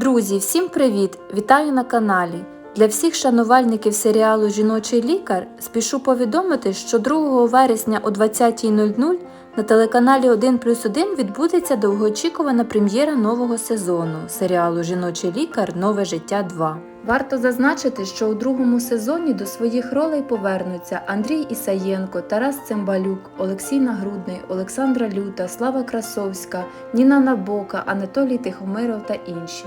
Друзі, всім привіт! Вітаю на каналі. Для всіх шанувальників серіалу Жіночий лікар спішу повідомити, що 2 вересня о 20.00 на телеканалі 1 плюс 1 відбудеться довгоочікувана прем'єра нового сезону серіалу Жіночий лікар Нове життя 2. Варто зазначити, що у другому сезоні до своїх ролей повернуться Андрій Ісаєнко, Тарас Цимбалюк, Олексій Нагрудний, Олександра Люта, Слава Красовська, Ніна Набока, Анатолій Тихомиров та інші.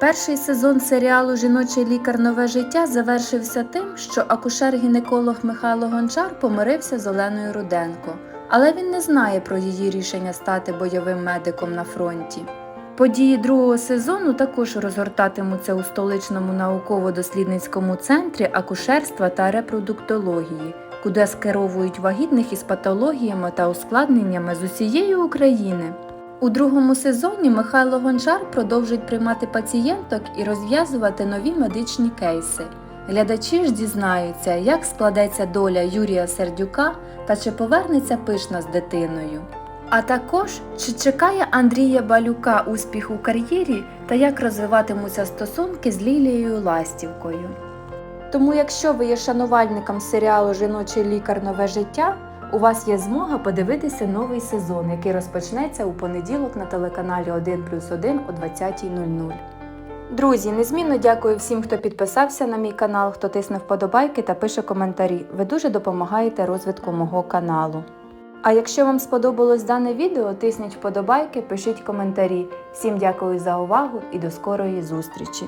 Перший сезон серіалу Жіночий лікар Нове життя завершився тим, що акушер-гінеколог Михайло Гончар помирився з Оленою Руденко, але він не знає про її рішення стати бойовим медиком на фронті. Події другого сезону також розгортатимуться у столичному науково-дослідницькому центрі акушерства та репродуктології, куди скеровують вагітних із патологіями та ускладненнями з усієї України. У другому сезоні Михайло Гончар продовжить приймати пацієнток і розв'язувати нові медичні кейси. Глядачі ж дізнаються, як складеться доля Юрія Сердюка та чи повернеться пишна з дитиною. А також чи чекає Андрія Балюка успіх у кар'єрі та як розвиватимуться стосунки з Лілією Ластівкою. Тому, якщо ви є шанувальником серіалу Жіночий лікар Нове життя, у вас є змога подивитися новий сезон, який розпочнеться у понеділок на телеканалі 1 плюс 1 о 20.00. Друзі, незмінно дякую всім, хто підписався на мій канал, хто тисне вподобайки та пише коментарі. Ви дуже допомагаєте розвитку мого каналу. А якщо вам сподобалось дане відео, тисніть вподобайки, пишіть коментарі. Всім дякую за увагу і до скорої зустрічі!